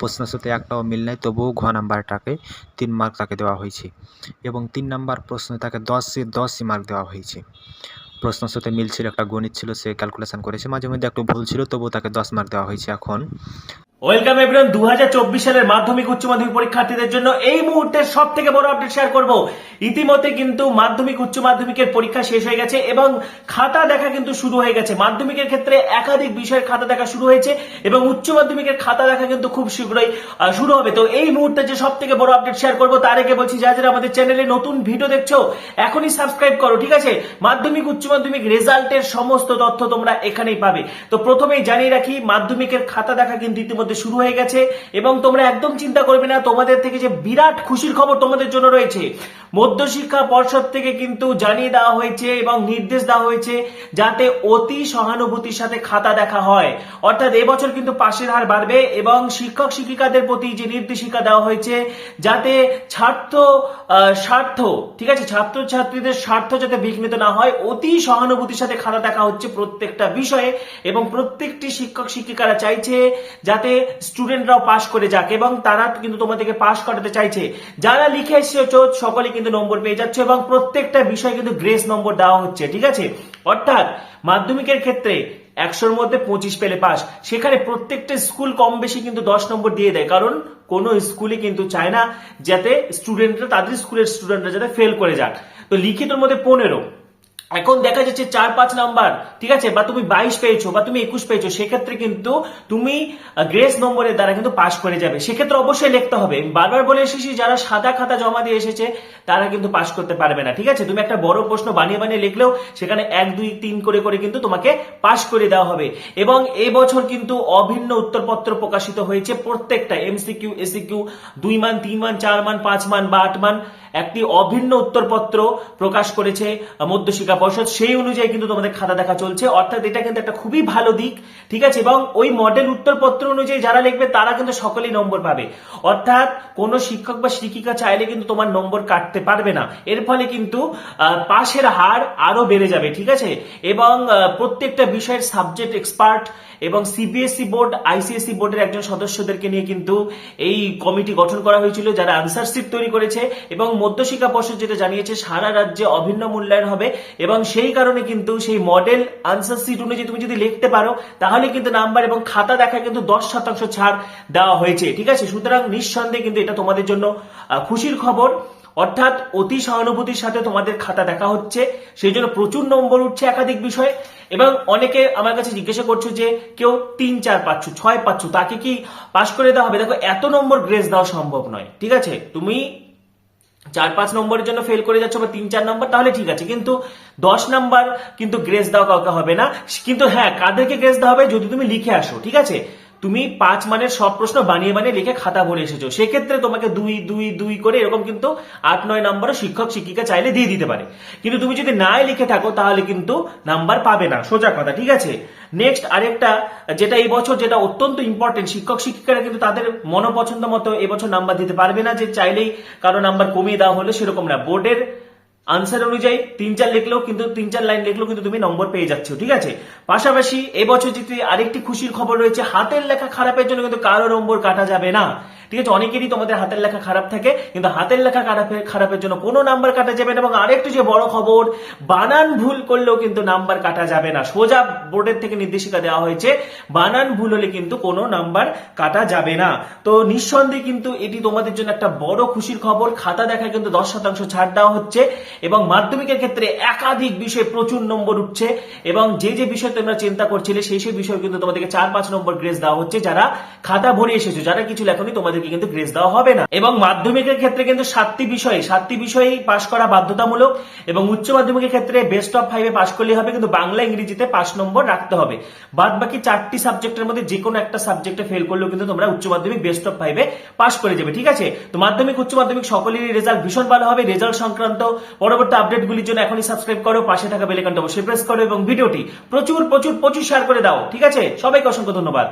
প্রশ্নের সাথে একটাও মিল নেই, তবুও ঘ নাম্বারটাকে তিন মার্ক তাকে দেওয়া হয়েছে এবং তিন নাম্বার প্রশ্নে তাকে দশে দশই মার্ক দেওয়া হয়েছে। প্রশ্নের সাথে মিল ছিল, একটা গণিত ছিল, সে ক্যালকুলেশন করেছে। মাঝে মধ্যে একটু ভুল ছিল, তবুও তাকে দশ মার্ক দেওয়া হয়েছে এখন। ওয়েলকাম এভরিওয়ান দু সালের মাধ্যমিক উচ্চ মাধ্যমিক পরীক্ষার্থীদের জন্য এই মুহূর্তের সব থেকে বড় আপডেট শেয়ার করব। ইতিমধ্যে কিন্তু মাধ্যমিক, উচ্চ মাধ্যমিকের পরীক্ষা শেষ হয়ে গেছে এবং খাতা দেখা কিন্তু শুরু হয়ে গেছে। মাধ্যমিকের ক্ষেত্রে একাধিক বিষয়ের খাতা দেখা শুরু হয়েছে এবং উচ্চ মাধ্যমিকের খাতা দেখা কিন্তু খুব শীঘ্রই শুরু হবে। তো এই মুহূর্তে যে সব থেকে বড় আপডেট শেয়ার করব তার আগে বলছি যা যারা আমাদের চ্যানেলে নতুন ভিডিও দেখছ, এখনই সাবস্ক্রাইব করো, ঠিক আছে? মাধ্যমিক, উচ্চ মাধ্যমিক রেজাল্টের সমস্ত তথ্য তোমরা এখানেই পাবে। তো প্রথমেই জানিয়ে রাখি, মাধ্যমিকের খাতা দেখা কিন্তু ইতিমধ্যে শুরু হয়ে গেছে এবং তোমরা একদম চিন্তা করবে না, তোমাদের থেকে যে বিরাট খুশির খবর তোমাদের জন্য রয়েছে। মধ্যশিক্ষা পর্ষদ থেকে কিন্তু জানিয়ে দেওয়া হয়েছে এবং নির্দেশ দেওয়া হয়েছে যাতে অতি সহানুভূতির সাথে খাতা দেখা হয়। অর্থাৎ এবছর কিন্তু পাশের হার বাড়বে এবং শিক্ষক শিক্ষিকাদের প্রতি যে নির্দেশিকা দেওয়া হয়েছে, যাতে ছাত্র স্বার্থ, ঠিক আছে ছাত্র ছাত্রীদের স্বার্থ যাতে বিঘ্নিত না হয়, অতি সহানুভূতির সাথে খাতা দেখা হচ্ছে প্রত্যেকটা বিষয়ে এবং প্রত্যেকটি শিক্ষক শিক্ষিকারা চাইছে যাতে স্টুডেন্টরাও পাশ করে যাক এবং তারা কিন্তু তোমাদেরকে পাশ করাতে চাইছে। যারা লিখে এসেছ সকলে কিন্তু নম্বর পেয়ে যাচ্ছে এবং প্রত্যেকটা বিষয় কিন্তু গ্রেস নম্বর দেওয়া হচ্ছে, ঠিক আছে? অর্থাৎ মাধ্যমিকের ক্ষেত্রে একশোর মধ্যে পঁচিশ পেলে পাস সেখানে প্রত্যেকটা স্কুল কম বেশি কিন্তু দশ নম্বর দিয়ে দেয়, কারণ কোন স্কুলে কিন্তু চায় না যাতে স্টুডেন্টরা তাদের স্কুলের স্টুডেন্টরা যাতে ফেল করে যাক। তো লিখিতর মধ্যে পনেরো। এখন দেখা যাচ্ছে চার, পাঁচ নাম্বার, ঠিক আছে? বা তুমি বাইশ পেয়েছ, বা তুমি একুশ পেয়েছ, সেক্ষেত্রে কিন্তু তুমি গ্রেস নম্বরের দ্বারা কিন্তু পাশ করে যাবে। সেক্ষেত্রে অবশ্যই লিখতে হবে। বারবার বলে এসেছি, যারা সাদা খাতা জমা দিয়ে এসেছে, তারা কিন্তু পাশ করতে পারবে না, ঠিক আছে? তুমি একটা বড় প্রশ্ন বানিয়ে বানিয়ে লিখলেও সেখানে এক, দুই, তিন করে করে কিন্তু তোমাকে পাশ করে দেওয়া হবে। এবং এবছর কিন্তু অভিন্ন উত্তরপত্র প্রকাশিত হয়েছে প্রত্যেকটা এমসিকিউ এসিকিউ দুই মান, তিন মান, চার মান, পাঁচ মান বা আট মান। একটি অভিন্ন উত্তরপত্র প্রকাশ করেছে মধ্যশিক্ষা পর্ষদ। সেই অনুযায়ী কিন্তু তোমাদের খাতা দেখা চলছে। অর্থাৎ এটা কিন্তু একটা খুবই ভালো দিক, ঠিক আছে? এবং ওই মডেল উত্তরপত্র অনুযায়ী যারা লিখবে, তারা কিন্তু সকলেই নম্বর পাবে। অর্থাৎ কোনো শিক্ষক বা শিক্ষিকা চাইলে কিন্তু তোমার নম্বর কাটতে পারবে না। এর ফলে কিন্তু পাশের হার আরও বেড়ে যাবে, ঠিক আছে? এবং প্রত্যেকটা বিষয়ের সাবজেক্ট এক্সপার্ট এবং সিবিএসই বোর্ড আইসিএসসি বোর্ডের একজন সদস্যদেরকে নিয়ে কিন্তু এই কমিটি গঠন করা হয়েছিল, যারা আনসার শিট তৈরি করেছে এবং মধ্যশিক্ষা পর্ষদ যেটা জানিয়েছে, সারা রাজ্যে অভিন্ন মূল্যায়ন হবে এবং সেই কারণে কিন্তু সেই মডেল আনসার শিট অনুযায়ী তুমি যদি লিখতে পারো, তাহলে কিন্তু নাম্বার এবং খাতা দেখা কিন্তু দশ শতাংশ ছাড় দেওয়া হয়েছে। ঠিক আছে? সুতরাং নিঃসন্দেহে কিন্তু এটা তোমাদের জন্য খুশির খবর। অর্থাৎ অতি সহানুভূতির সাথে তোমাদের খাতা দেখা হচ্ছে। সেই জন্য প্রচুর নম্বর উঠছে একাধিক বিষয়ে। এবং অনেকে আমার কাছে জিজ্ঞাসা করছ যে, কেউ তিন চার পাচ্ছ, ছয় পাচ্ছ, তাকে কি পাশ করে দেওয়া হবে? দেখো, এত নম্বর গ্রেস দেওয়া সম্ভব নয়। ঠিক আছে? তুমি চার পাঁচ নম্বরের জন্য ফেল করে যাচ্ছ বা তিন চার নম্বর, তাহলে ঠিক আছে। কিন্তু দশ নম্বর কিন্তু গ্রেস দেওয়া কাউকে হবে না। কিন্তু হ্যাঁ কাদেরকে গ্রেস দেওয়া হবে? যদি তুমি লিখে আসো, ঠিক আছে? তুমি পাঁচ মানের সব প্রশ্ন বানিয়ে বানিয়ে লিখে খাতা ভরে এসেছ। সেক্ষেত্রে তোমাকে দুই দুই দুই করে এরকম কিন্তু আট, নয় নম্বরও শিক্ষক, শিক্ষিকা চাইলে দিয়ে দিতে পারে। কিন্তু তুমি যদি নাই লিখে থাকো, তাহলে কিন্তু নাম্বার পাবে না। সোজা কথা, ঠিক আছে? নেক্সট আরেকটা, যেটা এই বছর যেটা অত্যন্ত ইম্পর্টেন্ট শিক্ষক, শিক্ষিকারা কিন্তু তাদের মনোপছন্দ মতো এবছর নাম্বার দিতে পারবে না, যে চাইলেই কারও নাম্বার কমিয়ে দেওয়া হলে সেরকম না। বোর্ডের আনসার অনুযায়ী তিন চার লিখলেও কিন্তু, তিন চার লাইন লিখলেও কিন্তু তুমি নম্বর পেয়ে যাচ্ছ, ঠিক আছে? পাশাপাশি এবছর যদি আরেকটি খুশির খবর রয়েছে, হাতের লেখা খারাপের জন্য কিন্তু কারও নম্বর কাটা যাবে না। ঠিক আছে, অনেকেরই তোমাদের হাতের লেখা খারাপ থাকে, কিন্তু হাতের লেখা খারাপের খারাপের জন্য কোনো নাম্বার কাটা যাবে না। এবং আরেকটু যে বড় খবর, বানান ভুল করলেও কিন্তু নাম্বার কাটা যাবে না। সোজা বোর্ডের থেকে নির্দেশিকা দেওয়া হয়েছে, বানান ভুল হলে কিন্তু কোনো নাম্বার কাটা যাবে না। তো নিঃসন্দেহে কিন্তু এটি তোমাদের জন্য একটা বড় খুশির খবর। খাতা দেখায় কিন্তু দশ শতাংশ ছাড় দেওয়া হচ্ছে, এবং মাধ্যমিকের ক্ষেত্রে একাধিক বিষয়ে প্রচুর নম্বর উঠছে, এবং যে যে বিষয় তোমরা চিন্তা করছিলে, সেই সেই বিষয় কিন্তু তোমাদেরকে চার পাঁচ নম্বর গ্রেস দেওয়া হচ্ছে, যারা খাতা ভরে এসেছ, যারা কিছু লেখনি তোমাদেরকে কিন্তু গ্রেস দেওয়া হবে না। এবং মাধ্যমিকের ক্ষেত্রে কিন্তু সাতটি বিষয়, সাতটি বিষয়েই পাশ করা বাধ্যতামূলক এবং উচ্চ মাধ্যমিকের ক্ষেত্রে বেস্ট অফ ফাইভে পাশ করলে হবে, কিন্তু বাংলা, ইংরেজিতে পাঁচ নম্বর রাখতে হবে। বাদ বাকি চারটি সাবজেক্টের মধ্যে যে কোনো একটা সাবজেক্টে ফেল করলেও কিন্তু তোমরা উচ্চ মাধ্যমিক বেস্ট অফ ফাইভে পাশ করে যাবে, ঠিক আছে? তো মাধ্যমিক, উচ্চ মাধ্যমিক সকলেরই রেজাল্ট ভীষণ ভালো হবে। রেজাল্ট সংক্রান্ত পরবর্তী আপডেটগুলির জন্য এখনই সাবস্ক্রাইব করো, পাশে থাকা বেলেকনটা অবশ্যই প্রেস করো এবং ভিডিওটি প্রচুর প্রচুর প্রচুর শেয়ার করে দাও, ঠিক আছে? সবাইকে অসংখ্য ধন্যবাদ।